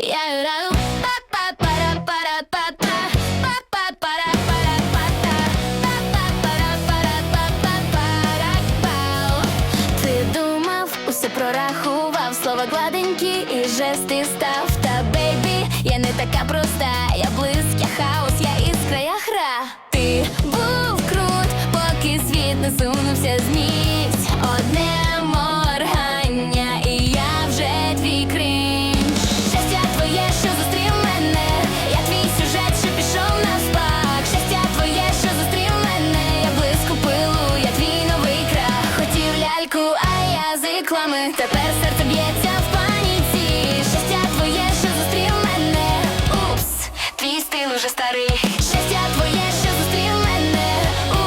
Я граю па-па-пара-пара-па-та, па-па-пара-пара-па-та, па-па-пара-пара-па-пара-пау. Ти думав, усе прорахував, слова гладенькі і жести став. Та бейбі, я не така проста, я блиск, хаос, я іскра, я гра. Ти був крут, поки світ не сунувся з місць. Одне а язиклами. Тепер серце б'ється в паніці. Щастя твоє, що зустрів мене. Упс, твій стиль уже старий. Щастя твоє, що зустрів мене.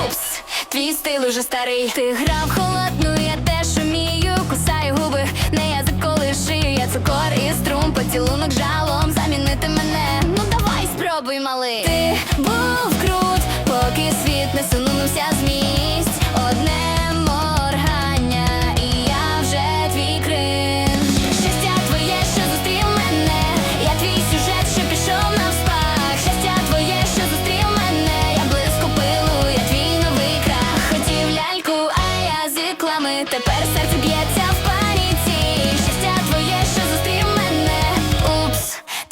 Упс, твій стиль уже старий. Ти грав холодну, я теж умію. Кусаю губи, не язик коли шию. Я цукор і струм, поцілунок жалом замінити мене. Ну давай спробуй, малий. Ти був крут, поки світ не сунувся з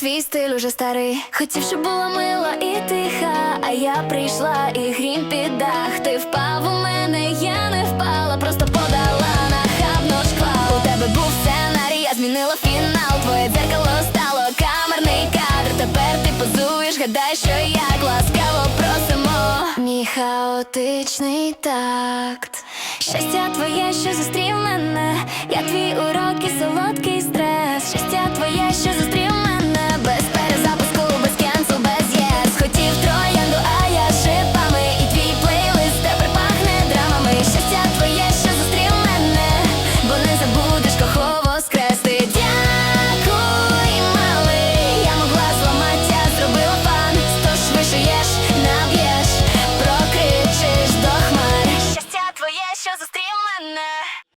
твій стиль уже старий. Хотів, щоб була мила і тиха. А я прийшла і грім під дах. Ти впав у мене, я не впала, просто подала нахабно шквал. У тебе був сценарій, я змінила фінал. Твоє дзеркало стало камерний кадр. Тепер ти позуєш, гадай, що як ласкаво просимо. Мій хаотичний такт. Щастя твоє, що зустрів мене. Я твій урок